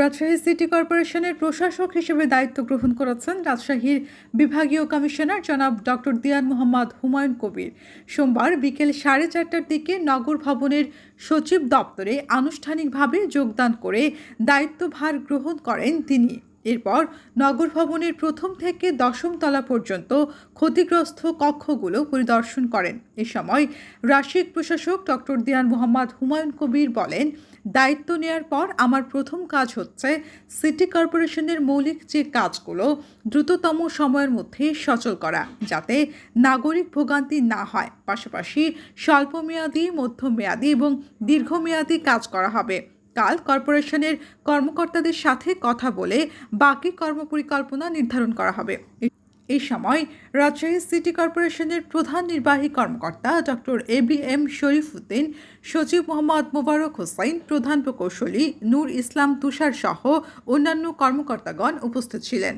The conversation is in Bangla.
রাজশাহী সিটি কর্পোরেশনের প্রশাসক হিসেবে দায়িত্ব গ্রহণ করেছেন রাজশাহীর বিভাগীয় কমিশনার জনাব ডক্টর দিয়ান মোহাম্মদ হুমায়ুন কবির। সোমবার বিকেল সাড়ে চারটার দিকে নগর ভবনের সচিব দপ্তরে আনুষ্ঠানিকভাবে যোগদান করে দায়িত্বভার গ্রহণ করেন তিনি। এরপর নগর ভবনের প্রথম থেকে দশম তলা পর্যন্ত ক্ষতিগ্রস্ত কক্ষগুলো পরিদর্শন করেন। এ সময় রাশিক প্রশাসক ডক্টর দিয়ান মোহাম্মদ হুমায়ুন কবির বলেন, দায়িত্ব নেয়ার পর আমার প্রথম কাজ হচ্ছে সিটি কর্পোরেশনের মৌলিক যে কাজগুলো দ্রুততম সময়ের মধ্যে সচল করা, যাতে নাগরিক ভোগান্তি না হয়। পাশাপাশি স্বল্পমেয়াদী, মধ্যমেয়াদী এবং দীর্ঘমেয়াদী কাজ করা হবে। কাল কর্পোরেশনের কর্মকর্তাদের সাথে কথা বলে বাকি কর্মপরিকল্পনা নির্ধারণ করা হবে। এই সময় রাজশাহী সিটি কর্পোরেশনের প্রধান নির্বাহী কর্মকর্তা doctor A B M Sharif Uddin সচিব মোহাম্মদ মোবারক হোসাইন প্রধান প্রকৌশলী নূর ইসলাম তুষার সহ অন্যান্য কর্মকর্তাগণ উপস্থিত ছিলেন।